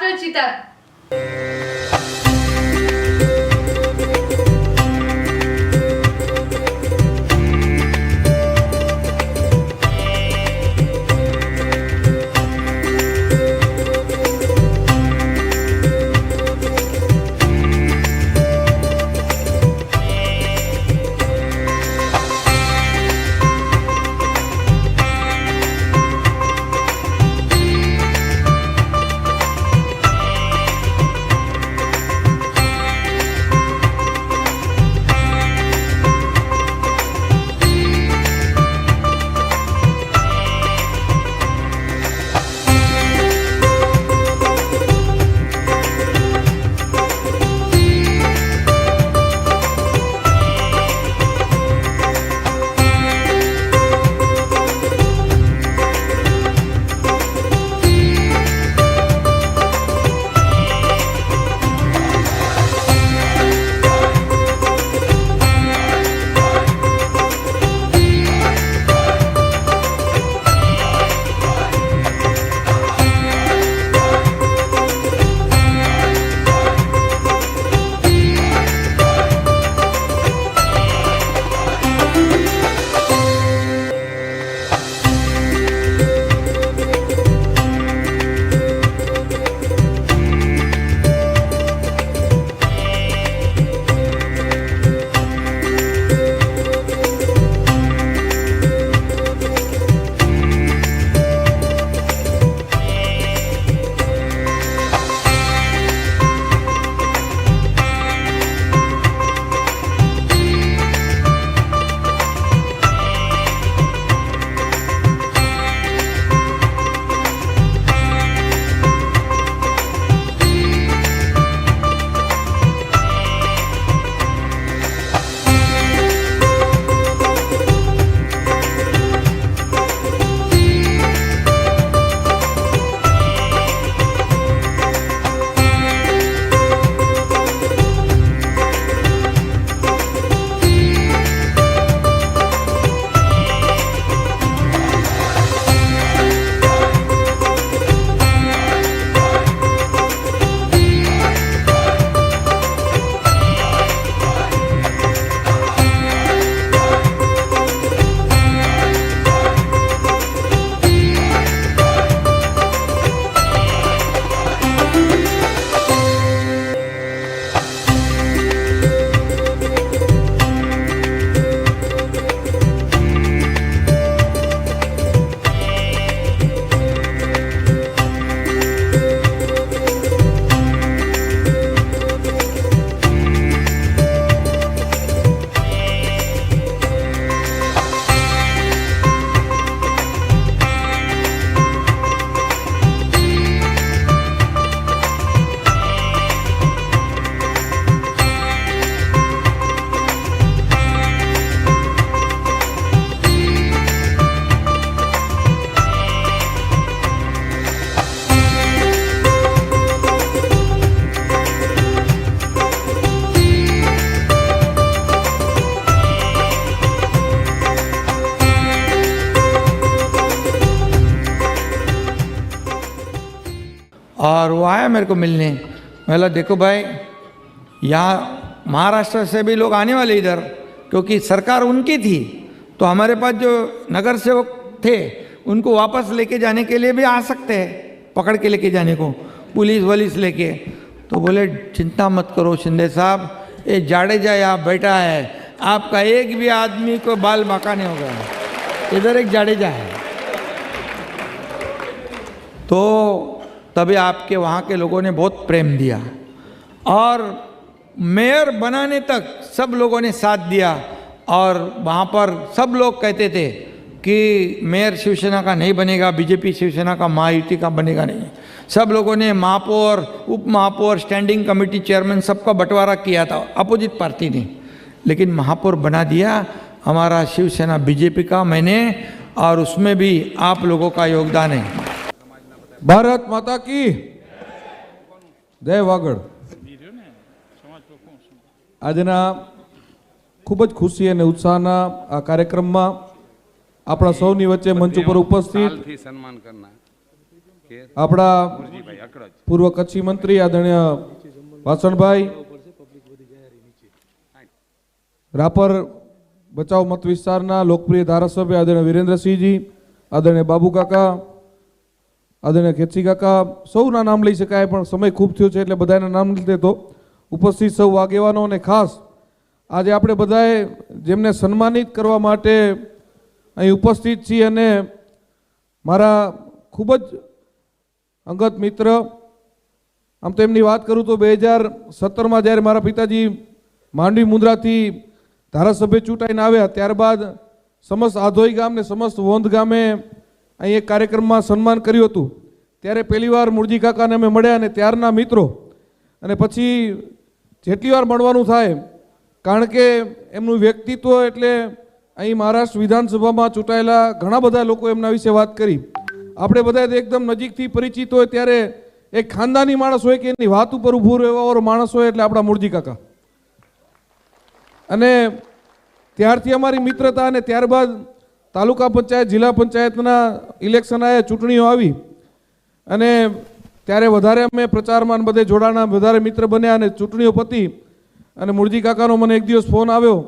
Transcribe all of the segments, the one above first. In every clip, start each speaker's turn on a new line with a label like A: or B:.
A: Afrodita
B: और वो आया मेरे को मिलने। बोला, देखो भाई, यहाँ महाराष्ट्र से भी लोग आने वाले इधर, क्योंकि सरकार उनकी थी तो हमारे पास जो नगर सेवक थे, उनको वापस लेके जाने के लिए भी आ सकते हैं, पकड़ के लेके जाने को, पुलिस वलिस लेके। तो बोले, चिंता मत करो शिंदे साहब, ये जाडेजा यहाँ बैठा है, आपका एक भी आदमी को बाल बाका नहीं होगा इधर एक जाडेजा है तो तभी आपके वहाँ के लोगों ने बहुत प्रेम दिया। और मेयर बनाने तक सब लोगों ने साथ दिया। और वहाँ पर सब लोग कहते थे कि मेयर शिवसेना का नहीं बनेगा, बीजेपी शिवसेना का, महायुति का बनेगा नहीं। सब लोगों ने महापौर उप महापौर स्टैंडिंग कमेटी चेयरमैन सबका बंटवारा किया था अपोजिट पार्टी ने। लेकिन महापौर बना दिया, हमारा शिवसेना बीजेपी का मैंने, और उसमें भी आप लोगों का योगदान है।
C: ભારત માતા કી? જય વાગડ. આજના ખૂબ જ ખુશી અને ઉત્સાહના આ કાર્યક્રમમાં આપણા સૌની વચ્ચે મંચ ઉપર ઉપસ્થિત
D: સન્માન
C: આપણા પૂર્વ કચ્છી મંત્રી આદરણીય વાસણભાઈ રાપર બચાવ મત વિસ્તારના લોકપ્રિય ધારાસભ્ય આદરણીય વિરેન્દ્રસિંહજી આદરણીય બાબુ કાકા આદરણીય ખેતસી કાકા, સૌના નામ લઈ શકાય પણ સમય ખૂબ થયો છે એટલે બધાના નામ નથી લેતો. ઉપસ્થિત સૌ આગેવાનો અને ખાસ આજે આપણે બધાએ જેમને સન્માનિત કરવા માટે અહીં ઉપસ્થિત છીએ અને મારા ખૂબ જ અંગત મિત્ર, આમ તો એમની વાત કરું તો બે હજાર સત્તરમાં જ્યારે મારા પિતાજી માંડવી મુંદ્રાથી ધારાસભ્ય ચૂંટાઈને આવ્યા, ત્યારબાદ સમસ્ત આધોઈ ગામ ને સમસ્ત વોંધ ગામે અહીં એક કાર્યક્રમમાં સન્માન કર્યું હતું. ત્યારે પહેલીવાર મૂળજી કાકાને અમે મળ્યા અને ત્યારના મિત્રો. અને પછી જેટલી વાર મળવાનું થાય, કારણ કે એમનું વ્યક્તિત્વ એટલે અહીં મહારાષ્ટ્ર વિધાનસભામાં ચૂંટાયેલા ઘણા બધા લોકો એમના વિશે વાત કરી. આપણે બધા એકદમ નજીકથી પરિચિત હોય, ત્યારે એક ખાનદાની માણસ હોય કે એની વાત ઉપર ઊભું રહેવાવાળો માણસ હોય એટલે આપણા મૂળજી કાકા. અને ત્યારથી અમારી મિત્રતા અને ત્યારબાદ તાલુકા પંચાયત, જિલ્લા પંચાયતના ઇલેક્શન આવ્યા ચૂંટણીઓ આવી અને ત્યારે વધારે અમે પ્રચારમાં બધે જોડાણા વધારે મિત્ર બન્યા અને ચૂંટણીઓ પતી અને મૂળજી કાકાનો મને એક દિવસ ફોન આવ્યો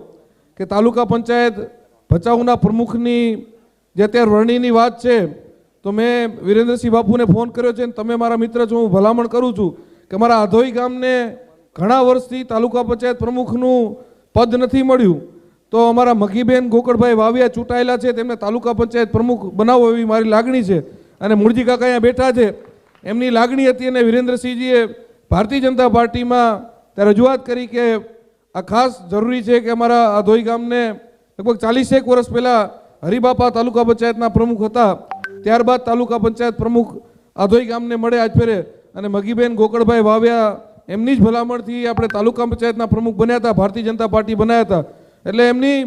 C: કે તાલુકા પંચાયત ભચાઉના પ્રમુખની જે અત્યારે વરણીની વાત છે, તો મેં વિરેન્દ્રસિંહ બાપુને ફોન કર્યો છે અને તમે મારા મિત્ર છો, હું ભલામણ કરું છું કે મારા આધોઈ ગામને ઘણા વર્ષથી તાલુકા પંચાયત પ્રમુખનું પદ નથી મળ્યું. તો અમારા મગીબેન ગોકળભાઈ વાવિયા ચૂંટાયેલા છે, તેમને તાલુકા પંચાયત પ્રમુખ બનાવો એવી મારી લાગણી છે. અને મૂળજી કાકા અહીંયા બેઠા છે. એમની લાગણી હતી અને વિરેન્દ્રસિંહજીએ ભારતીય જનતા પાર્ટીમાં ત્યાં રજૂઆત કરી કે આ ખાસ જરૂરી છે કે અમારા આધોઈ ગામને લગભગ ચાલીસેક વર્ષ પહેલાં હરિબાપા તાલુકા પંચાયતના પ્રમુખ હતા. ત્યારબાદ તાલુકા પંચાયત પ્રમુખ આધોઈ ગામને મળે આજ ફેરે. અને મગીબેન ગોકળભાઈ વાવ્યા એમની જ ભલામણથી આપણે તાલુકા પંચાયતના પ્રમુખ બન્યા હતા, ભારતીય જનતા પાર્ટી બનાવ્યા હતા. એટલે એમની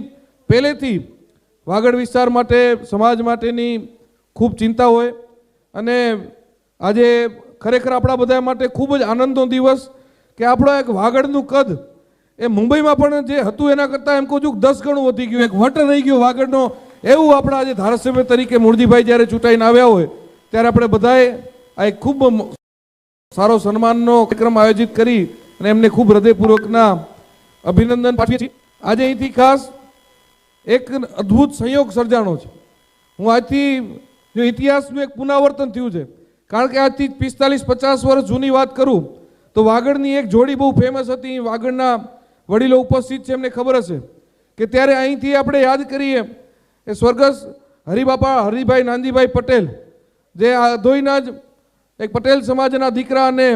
C: પહેલેથી વાગડ વિસ્તાર માટે, સમાજ માટેની ખૂબ ચિંતા હોય અને આજે ખરેખર આપણા બધા માટે ખૂબ જ આનંદનો દિવસ કે આપણો એક વાગડનું કદ એ મુંબઈમાં પણ જે હતું એના કરતાં એમ કહું છું દસ ગણું વધી ગયું. એક વટ રહી ગયો વાગડનો. એવું આપણા આજે ધારાસભ્ય તરીકે મૂળજીભાઈ જ્યારે ચૂંટાઈને આવ્યા હોય, ત્યારે આપણે બધાએ આ એક ખૂબ સારો સન્માનનો કાર્યક્રમ આયોજિત કરી અને એમને ખૂબ હૃદયપૂર્વકના અભિનંદન પાઠવીએ છીએ. આજે અહીંથી ખાસ એક અદ્ભુત સંયોગ સર્જાણો છે. હું આજથી જો ઇતિહાસનું એક પુનરાવર્તન થયું છે, કારણ કે આજથી પિસ્તાલીસ પચાસ વર્ષ જૂની વાત કરું, તો વાગડની એક જોડી બહુ ફેમસ હતી, વાગડના વડીલો ઉપસ્થિત છે એમને ખબર હશે, કે ત્યારે અહીંથી આપણે યાદ કરીએ, એ સ્વર્ગસ્થ હરિબાપા હરિભાઈ નાંદીભાઈ પટેલ, જે ધોઈના જ એક પટેલ સમાજના દીકરા અને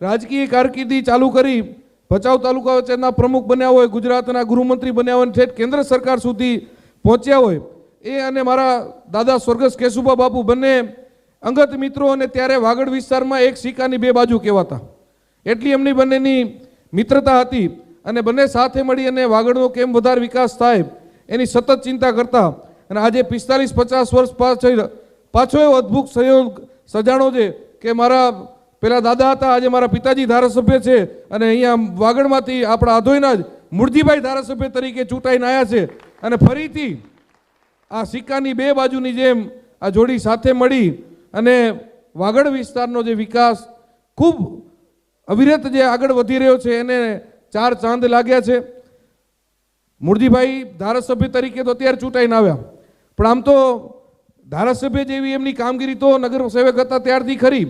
C: રાજકીય કારકિર્દી ચાલુ કરી ભચાઉ તાલુકા વચ્ચેના પ્રમુખ બન્યા હોય, ગુજરાતના ગૃહમંત્રી બન્યા હોય ઠેઠ કેન્દ્ર સરકાર સુધી પહોંચ્યા હોય, એ અને મારા દાદા સ્વર્ગસ્થ કેશુભા બાપુ બંને અંગત મિત્રો અને ત્યારે વાગડ વિસ્તારમાં એક સિક્કાની બે બાજુ કહેવાતા. એટલી એમની બંનેની મિત્રતા હતી અને બંને સાથે મળી અને વાગડનો કેમ વધારે વિકાસ થાય એની સતત ચિંતા કરતા અને આજે પિસ્તાલીસ પચાસ વર્ષ પાછળ, પાછો એવો અદ્ભુત સંયોગ સજાણો છે કે મારા પેલા દાદા હતા, આજે મારા પિતાજી ધારાસભ્ય છે અને અહીંયા વાગડમાંથી આપણા આધોઈના જ મૂળજીભાઈ ધારાસભ્ય તરીકે ચૂંટાઈને આવ્યા છે. અને ફરીથી આ સિક્કાની બે બાજુની જેમ આ જોડી સાથે મળી અને વાગડ વિસ્તારનો જે વિકાસ ખૂબ અવિરત જે આગળ વધી રહ્યો છે, એને ચાર ચાંદ લાગ્યા છે. મૂળજીભાઈ ધારાસભ્ય તરીકે તો અત્યારે ચૂંટાઈને આવ્યા. પણ આમ તો ધારાસભ્ય જેવી એમની કામગીરી તો નગર સેવક હતા ત્યારથી ખરી.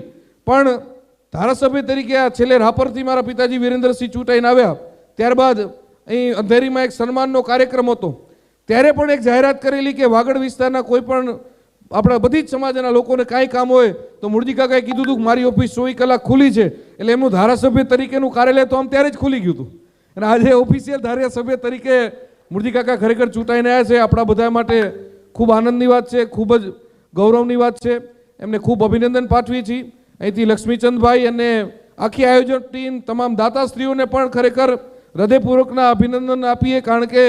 C: પણ ધારાસભ્ય તરીકે આ છેલ્લે રાપરથી મારા પિતાજી વિરેન્દ્રસિંહ ચૂંટાઈને આવ્યા. ત્યારબાદ અહીં અંધેરીમાં એક સન્માનનો કાર્યક્રમ હતો. ત્યારે પણ એક જાહેરાત કરેલી કે વાગડ વિસ્તારના કોઈ પણ આપણા બધી જ સમાજના લોકોને કાંઈ કામ હોય તો મુરજી કાકાએ કીધું હતું કે મારી ઓફિસ ચોવીસ કલાક ખુલ્લી છે. એટલે એમનું ધારાસભ્ય તરીકેનું કાર્યાલય તો આમ ત્યારે જ ખુલી ગયું હતું. અને આજે ઓફિશિયલ ધારાસભ્ય તરીકે મુરજી કાકા ખરેખર ચૂંટાઈને આવ્યા છે. આપણા બધા માટે ખૂબ આનંદની વાત છે, ખૂબ જ ગૌરવની વાત છે. એમને ખૂબ અભિનંદન પાઠવીએ છીએ. અહીંથી લક્ષ્મીચંદભાઈ અને આખી આયોજક ટીમ, તમામ દાતાશ્રીઓને પણ ખરેખર હૃદયપૂર્વકના અભિનંદન આપીએ, કારણ કે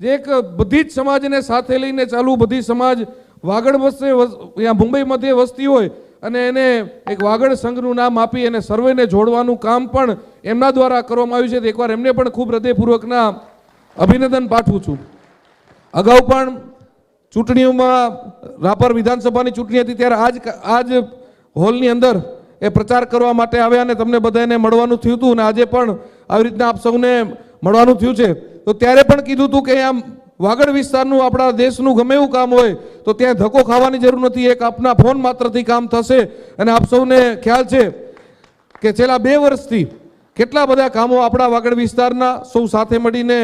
C: જે એક બધી જ સમાજને સાથે લઈને ચાલુ બધી સમાજ વાગડ વસ્તે અહીંયા મુંબઈ મધ્ય વસતી હોય, અને એને એક વાગડ સંઘનું નામ આપી અને સર્વેને જોડવાનું કામ પણ એમના દ્વારા કરવામાં આવ્યું છે. એકવાર એમને પણ ખૂબ હૃદયપૂર્વકના અભિનંદન પાઠવું છું. અગાઉ પણ ચૂંટણીઓમાં રાપર વિધાનસભાની ચૂંટણી હતી, ત્યારે આજ આજ હોલની અંદર એ પ્રચાર કરવા માટે આવ્યા અને તમને બધાને મળવાનું થયું હતું અને આજે પણ આવી રીતના આપ સૌને મળવાનું થયું છે. તો ત્યારે પણ કીધું હતું કે આમ વાગડ વિસ્તારનું આપણા દેશનું ગમે એવું કામ હોય, તો ત્યાં ધક્કો ખાવાની જરૂર નથી, એક આપના ફોન માત્રથી કામ થશે. અને આપ સૌને ખ્યાલ છે કે છેલ્લા બે વર્ષથી કેટલા બધા કામો આપણા વાગડ વિસ્તારના સૌ સાથે મળીને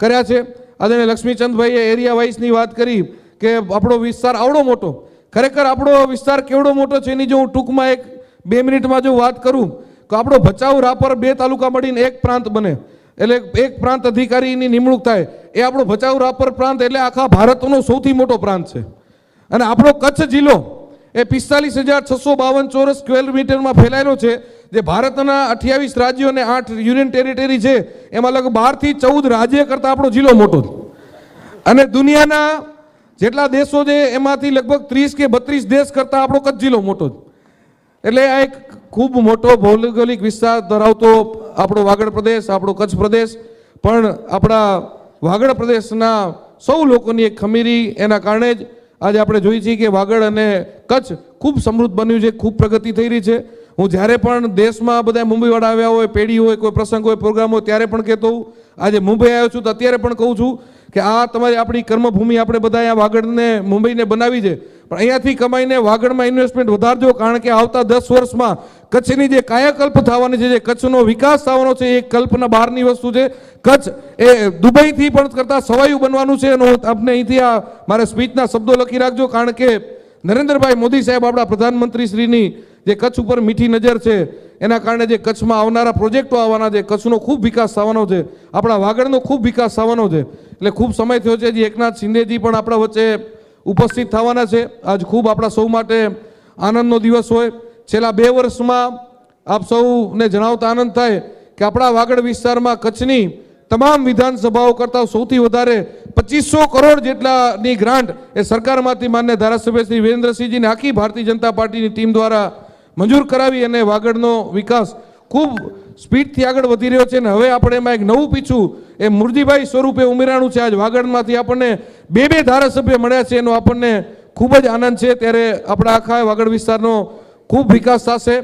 C: કર્યા છે. આજે લક્ષ્મીચંદભાઈએ એરિયા વાઇઝની વાત કરી કે આપણો વિસ્તાર આવડો મોટો ખરેખર આપણો વિસ્તાર કેવડો મોટો છે એની જો હું ટૂંકમાં એક બે મિનિટમાં જો વાત કરું, તો આપણો ભચાઉ, રાપર બે તાલુકા મળીને એક પ્રાંત બને. એટલે એક પ્રાંત અધિકારીની નિમણૂક થાય. એ આપણો ભચાઉ, રાપર પ્રાંત એટલે આખા ભારતનો સૌથી મોટો પ્રાંત છે. અને આપણો કચ્છ જિલ્લો એ પિસ્તાલીસ હજાર છસો બાવન ચોરસ કિલોમીટરમાં ફેલાયેલો છે, જે ભારતના અઠ્યાવીસ રાજ્યો અને આઠ યુનિયન ટેરિટરી છે, એમાં લગભગ બારથી ચૌદ રાજ્ય કરતાં આપણો જિલ્લો મોટો અને દુનિયાના જેટલા દેશો છે, એમાંથી લગભગ ત્રીસ કે બત્રીસ દેશ કરતાં આપણો કચ્છ જિલ્લો મોટો છે. એટલે આ એક ખૂબ મોટો ભૌગોલિક વિસ્તાર ધરાવતો આપણો વાગડ પ્રદેશ, આપણો કચ્છ પ્રદેશ. પણ આપણા વાગડ પ્રદેશના સૌ લોકોની એક ખમીરી એના કારણે જ આજે આપણે જોઈએ છીએ કે વાગડ અને કચ્છ ખૂબ સમૃદ્ધ બન્યું છે, ખૂબ પ્રગતિ થઈ રહી છે. હું જ્યારે પણ દેશમાં બધા મુંબઈવાળા આવ્યા હોય, પેઢી હોય, કોઈ પ્રસંગ હોય, પ્રોગ્રામ હોય, ત્યારે પણ કહેતો હોઉં. આજે મુંબઈ આવ્યો છું તો અત્યારે પણ કહું છું કે આ તમારી આપણી કર્મભૂમિ આપણે બધા અહીંયા વાગડને મુંબઈને બનાવી છે. પણ અહીંયાથી કમાઈને વાગડમાં ઇન્વેસ્ટમેન્ટ વધારજો, કારણ કે આવતા દસ વર્ષમાં કચ્છની જે કાયાકલ્પ થવાની છે, જે કચ્છનો વિકાસ થવાનો છે, એ કલ્પના બહારની વસ્તુ છે. કચ્છ એ દુબઈથી પણ કરતાં સવાયું બનવાનું છે અને આપને અહીંથી આ મારા સ્પીચના શબ્દો લખી રાખજો, કારણ કે નરેન્દ્રભાઈ મોદી સાહેબ આપણા પ્રધાનમંત્રી શ્રીની જે કચ્છ ઉપર મીઠી નજર છે એના કારણે જે કચ્છમાં આવનારા પ્રોજેક્ટો આવવાના છે, કચ્છનો ખૂબ વિકાસ થવાનો છે, આપણા વાગડનો ખૂબ વિકાસ થવાનો છે. એટલે ખૂબ સમય થયો છે, જે એકનાથ શિંદેજી પણ આપણા વચ્ચે ઉપસ્થિત થવાના છે. આજ ખૂબ આપણા સૌ માટે આનંદનો દિવસ હોય. છેલ્લા બે વર્ષમાં આપ સૌને જણાવતા આનંદ થાય કે આપણા વાગડ વિસ્તારમાં કચ્છની તમામ વિધાનસભાઓ કરતાં સૌથી વધારે પચીસો કરોડ જેટલાની ગ્રાન્ટ એ સરકારમાંથી માન્ય ધારાસભ્ય શ્રી વિરેન્દ્રસિંહજીને આખી ભારતીય જનતા પાર્ટીની ટીમ દ્વારા મંજૂર કરાવી અને વાગડનો વિકાસ ખૂબ સ્પીડથી આગળ વધી રહ્યો છે અને હવે આપણે એમાં એક નવું પીછું, એ મુરજીભાઈ સ્વરૂપે ઉમેરાણું છે. આજ વાગડમાંથી આપણને બે બે ધારાસભ્ય મળ્યા છે, એનો આપણને ખૂબ જ આનંદ છે. ત્યારે આપણા આખા વાગડ વિસ્તારનો ખૂબ વિકાસ થશે.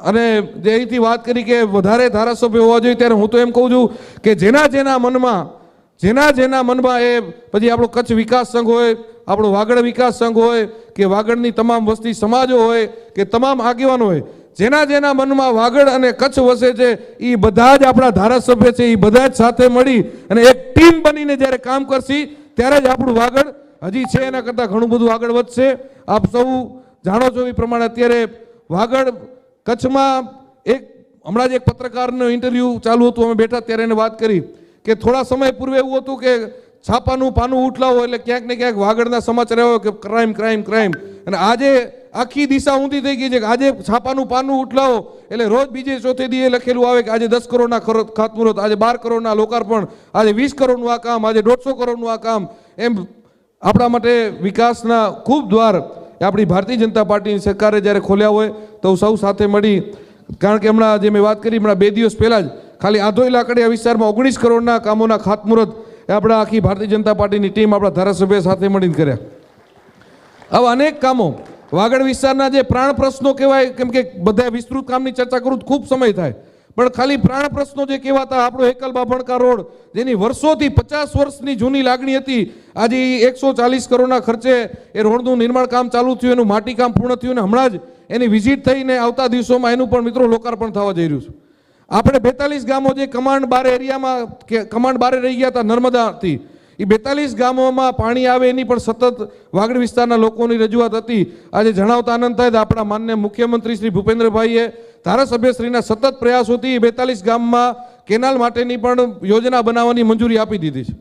C: અને જે અહીંથી વાત કરી કે વધારે ધારાસભ્ય હોવા જોઈએ, ત્યારે હું તો એમ કહું છું કે જેના જેના મનમાં, જેના જેના મનમાં એ પછી આપણો કચ્છ વિકાસ સંઘ હોય, આપણો વાગડ વિકાસ સંઘ હોય કે વાગડની તમામ વસ્તી સમાજો હોય, કે તમામ આગેવાનો હોય, જેના જેના મનમાં વાગડ અને કચ્છ વસે છે એ બધા જ આપણા ધારાસભ્ય છે એ બધા જ સાથે મળી અને એક ટીમ બનીને જ્યારે કામ કરશી, ત્યારે જ આપણું વાગડ હજી છે એના કરતાં ઘણું બધું આગળ વધશે. આપ સૌ જાણો છો એ પ્રમાણે અત્યારે વાગડ કચ્છમાં એક, હમણાં જ એક પત્રકારનો ઇન્ટરવ્યૂ ચાલુ હતું, અમે બેઠા ત્યારે એને વાત કરી કે થોડા સમય પૂર્વે એવું હતું કે છાપાનું પાનું ઉઠલાવો એટલે ક્યાંક ને ક્યાંક વાગડના સમાચાર આવ્યો કે ક્રાઇમ ક્રાઇમ ક્રાઇમ અને આજે આખી દિશા ઊંધી થઈ ગઈ છે કે આજે છાપાનું પાનું ઉઠલાવો એટલે રોજ બીજે ચોથે દીએ લખેલું આવે કે આજે દસ કરોડના ખાતમુહૂર્ત, આજે બાર કરોડના લોકાર્પણ, આજે વીસ કરોડનું આ કામ, આજે દોઢસો કરોડનું આ કામ. એમ આપણા માટે વિકાસના ખૂબ દ્વાર એ આપણી ભારતીય જનતા પાર્ટીની સરકારે જ્યારે ખોલ્યા હોય તો સૌ સાથે મળી. કારણ કે હમણાં જે મેં વાત કરી, હમણાં બે દિવસ પહેલાં જ ખાલી આધોઈ લાકડિયા વિસ્તારમાં ઓગણીસ કરોડના કામોના ખાતમુહૂર્ત એ આપણા આખી ભારતીય જનતા પાર્ટીની ટીમ આપણા ધારાસભ્ય સાથે મળીને કર્યા. આવા અનેક કામો, વાગડ વિસ્તારના જે પ્રાણ પ્રશ્નો કહેવાય, કેમ કે બધા વિસ્તૃત કામની ચર્ચા કરું ખૂબ સમય થાય. પણ ખાલી પ્રાણ પ્રશ્નો જે કહેવાતા આપણો એકલ બાભણકા રોડ, જેની વર્ષોથી પચાસ વર્ષની જૂની લાગણી હતી, આજે એકસો ચાલીસ કરોડના ખર્ચે એ રોડનું નિર્માણ કામ ચાલુ થયું, એનું માટી કામ પૂર્ણ થયું અને હમણાં જ એની વિઝિટ થઈને આવતા દિવસોમાં એનું પણ મિત્રો લોકાર્પણ થવા જઈ રહ્યું છે. આપણે બેતાલીસ ગામો જે કમાન્ડ બાર એરિયામાં કે કમાન્ડ બારે રહી ગયા હતા નર્મદાથી, એ બેતાલીસ ગામોમાં પાણી આવે એની પણ સતત વાગડ વિસ્તારના લોકોની રજૂઆત હતી. આજે જણાવતા આનંદ થાય આપણા માન્ય મુખ્યમંત્રી શ્રી ભૂપેન્દ્રભાઈએ ધારાસભ્યશ્રીના સતત પ્રયાસોથી બેતાલીસ ગામમાં કેનાલ માટેની પણ યોજના બનાવવાની મંજૂરી આપી દીધી છે.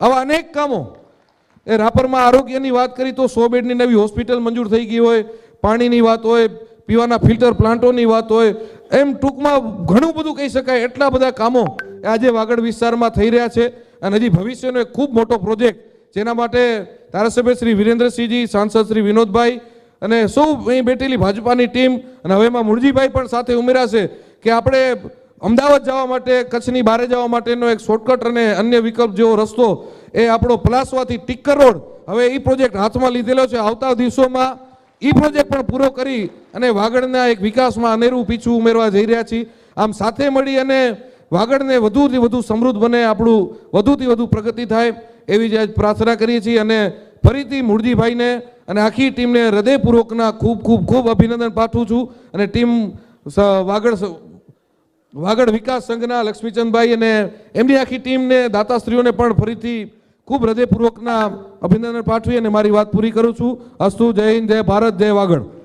C: આવા અનેક કામો, એ રાપરમાં આરોગ્યની વાત કરી તો સો બેડની નવી હોસ્પિટલ મંજૂર થઈ ગઈ હોય, પાણીની વાત હોય પીવાના ફિલ્ટર પ્લાન્ટોની વાત હોય, એમ ટૂંકમાં ઘણું બધું કહી શકાય. એટલા બધા કામો આજે વાગડ વિસ્તારમાં થઈ રહ્યા છે અને હજી ભવિષ્યનો એક ખૂબ મોટો પ્રોજેક્ટ જેના માટે ધારાસભ્ય શ્રી વિરેન્દ્રસિંહજી, સાંસદ શ્રી વિનોદભાઈ અને સૌ અહીં બેઠેલી ભાજપાની ટીમ અને હવે એમાં મુરજીભાઈ પણ સાથે ઉમેરાશે કે આપણે અમદાવાદ જવા માટે, કચ્છની બહારે જવા માટેનો એક શોર્ટકટ અને અન્ય વિકલ્પ જેવો રસ્તો એ આપણો પલાસવાથી ટિક્કર રોડ હવે એ પ્રોજેક્ટ હાથમાં લીધેલો છે. આવતા દિવસોમાં ઈ પ્રોજેક્ટ પણ પૂરો કરી અને વાગડના એક વિકાસમાં અનેરું પીછું ઉમેરવા જઈ રહ્યા છીએ. આમ સાથે મળી અને વાગડને વધુથી વધુ સમૃદ્ધ બને, આપણું વધુથી વધુ પ્રગતિ થાય એવી જ પ્રાર્થના કરીએ છીએ. અને ફરીથી મૂળજીભાઈને અને આખી ટીમને હૃદયપૂર્વકના ખૂબ ખૂબ ખૂબ અભિનંદન પાઠવું છું. અને ટીમ વાગડ વાગડ વિકાસ સંઘના લક્ષ્મીચંદભાઈ અને એમની આખી ટીમને દાતાશ્રીઓને પણ ફરીથી ખૂબ હૃદયપૂર્વકના અભિનંદન પાઠવી અને મારી વાત પૂરી કરું છું. અસ્તુ, જય હિન્દ, જય ભારત, જય વાગડ.